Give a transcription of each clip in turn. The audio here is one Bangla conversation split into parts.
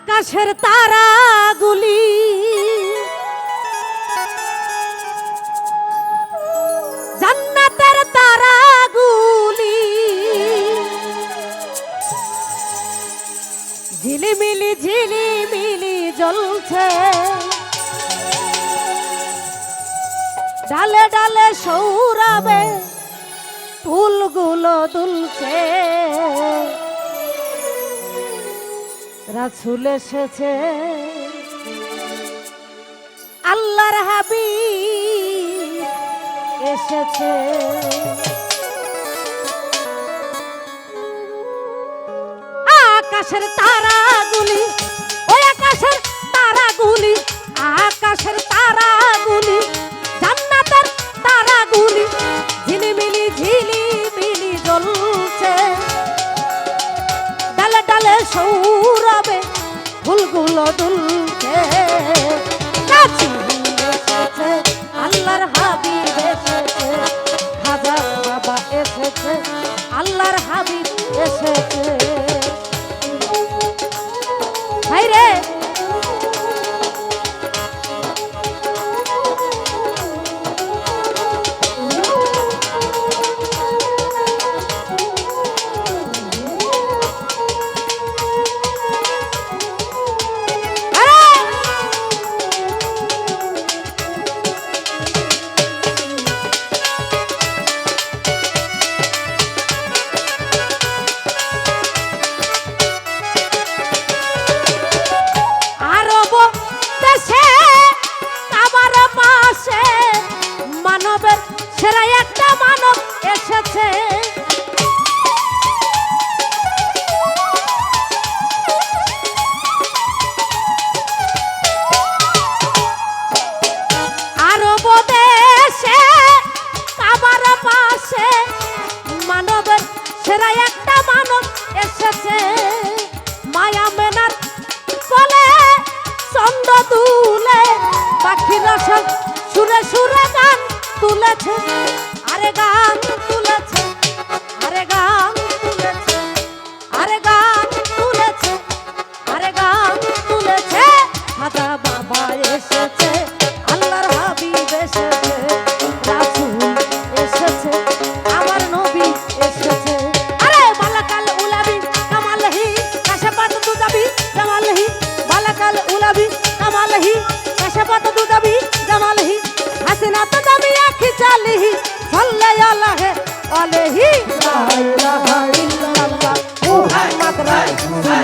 আকাশের তারাগুলি। জান্নাতের তারাগুলি। ঝিলিমিলি ঝিলিমিলি জ্বলছে। ডালে ডালে সৌরভে ফুলগুলো দুলছে। রাসুল এসেছে। আল্লাহর হাবি এসেছে। আকাশের তারাগুলি ওই আকাশের রসক সুরে সুরে গান তুলেছে। আরে গান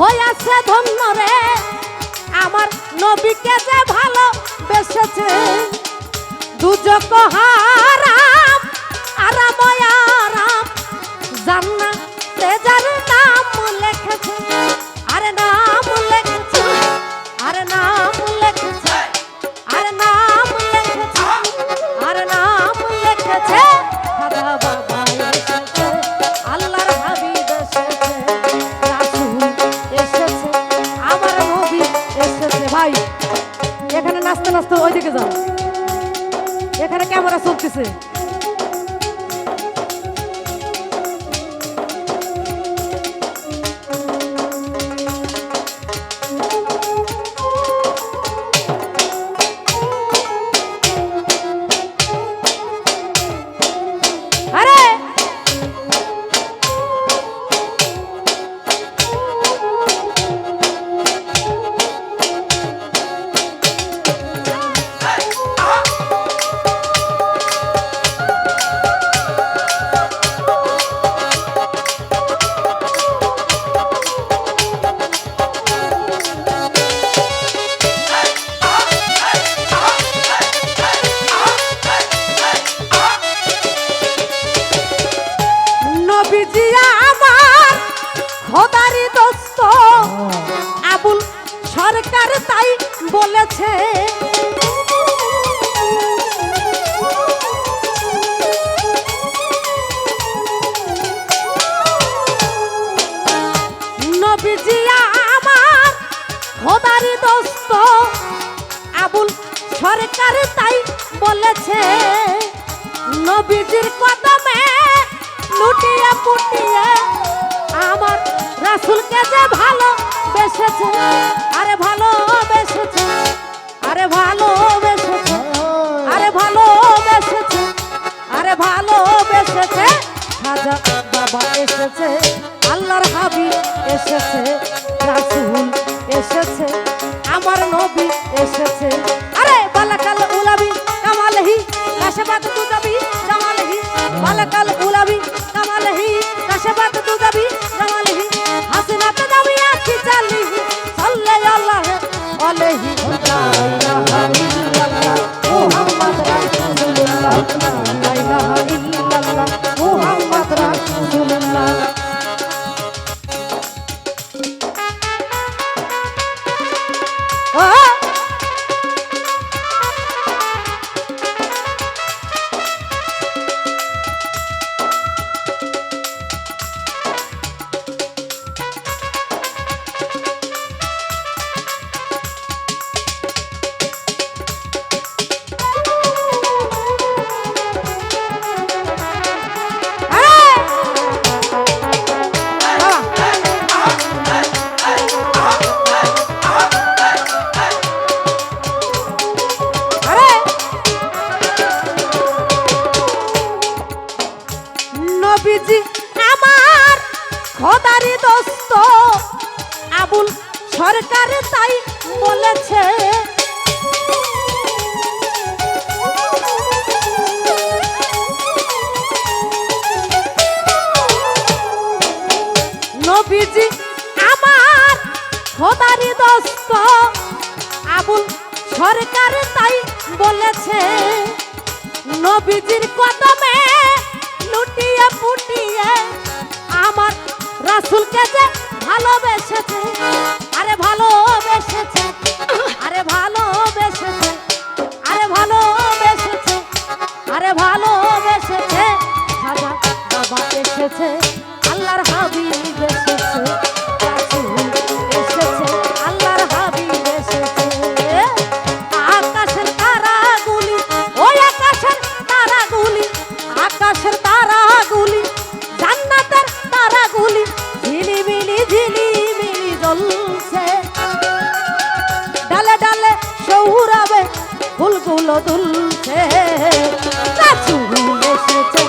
হয়ে হইয়াছে ধন্য রে। আমার নবীকে যে ভালো বেসেছে দুজক হারা লাগতেছে খোদারি দোস্ত। আবুল সরকার তাই বলেছে, নবীজির কদমে লুটিয়ে পুটিয়ে আমার রাসুলকে যে ভালো বেসেছে আরে ভালো বেসেছে আরে ভালো বেসেছে আরে ভালো বেসেছে আরে ভালো বেসেছে খাজা বাবা এসেছে, আল্লাহর হাবিব এসেছে, রাসূল এসেছে আমার নবী এসেছে। আরে বালাকাল উলাবি কামালহি কাশাবাত তুজাবি কামালহি বালাকাল দোস্ত আবুল সরকার তাই বলেছে, নবীজির কদমে লুটিয়ে পুটিয়ে আমার রাসুলকে যে ভালোবেসেছে, আরে ভালোবেসেছে আরে ভালোবেসেছে আরে ভালোবেসেছে আরে ভালোবেসেছে। খাজা বাবা এসেছে, আল্লাহর হাবিব এসেছে। দুলছে কাছু এসেছে।